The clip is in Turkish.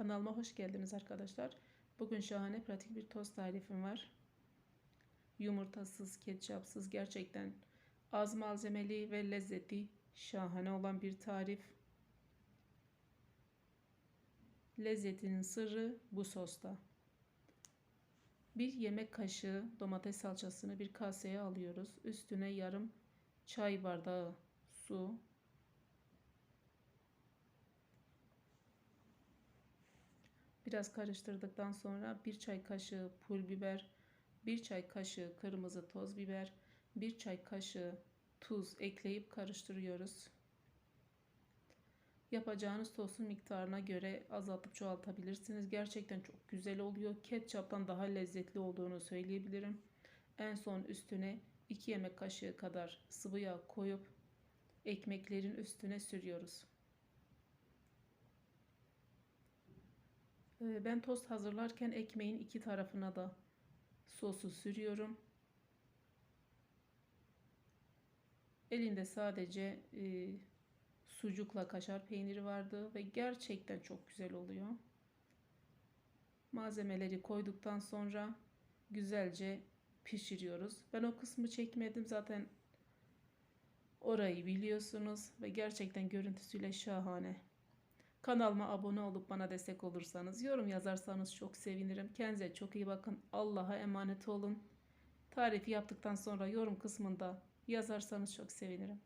Kanalıma hoş geldiniz arkadaşlar. Bugün şahane pratik bir tost tarifim var. Yumurtasız, ketçapsız gerçekten az malzemeli ve lezzeti şahane olan bir tarif. Lezzetinin sırrı bu sosta. Bir yemek kaşığı domates salçasını bir kaseye alıyoruz. Üstüne yarım çay bardağı su, Biraz karıştırdıktan sonra bir çay kaşığı pul biber, bir çay kaşığı kırmızı toz biber, bir çay kaşığı tuz ekleyip karıştırıyoruz. Yapacağınız tosun miktarına göre azaltıp çoğaltabilirsiniz. Gerçekten çok güzel oluyor. Ketçaptan daha lezzetli olduğunu söyleyebilirim. En son üstüne 2 yemek kaşığı kadar sıvı yağ koyup ekmeklerin üstüne sürüyoruz. Ben tost hazırlarken ekmeğin iki tarafına da sosu sürüyorum. Elinde sadece e, sucukla kaşar peyniri vardı ve gerçekten çok güzel oluyor. Malzemeleri koyduktan sonra güzelce pişiriyoruz. Ben o kısmı çekmedim zaten orayı biliyorsunuz ve gerçekten görüntüsüyle şahane. Kanalıma abone olup bana destek olursanız, yorum yazarsanız çok sevinirim. Kendinize çok iyi bakın. Allah'a emanet olun. Tarifi yaptıktan sonra yorum kısmında yazarsanız çok sevinirim.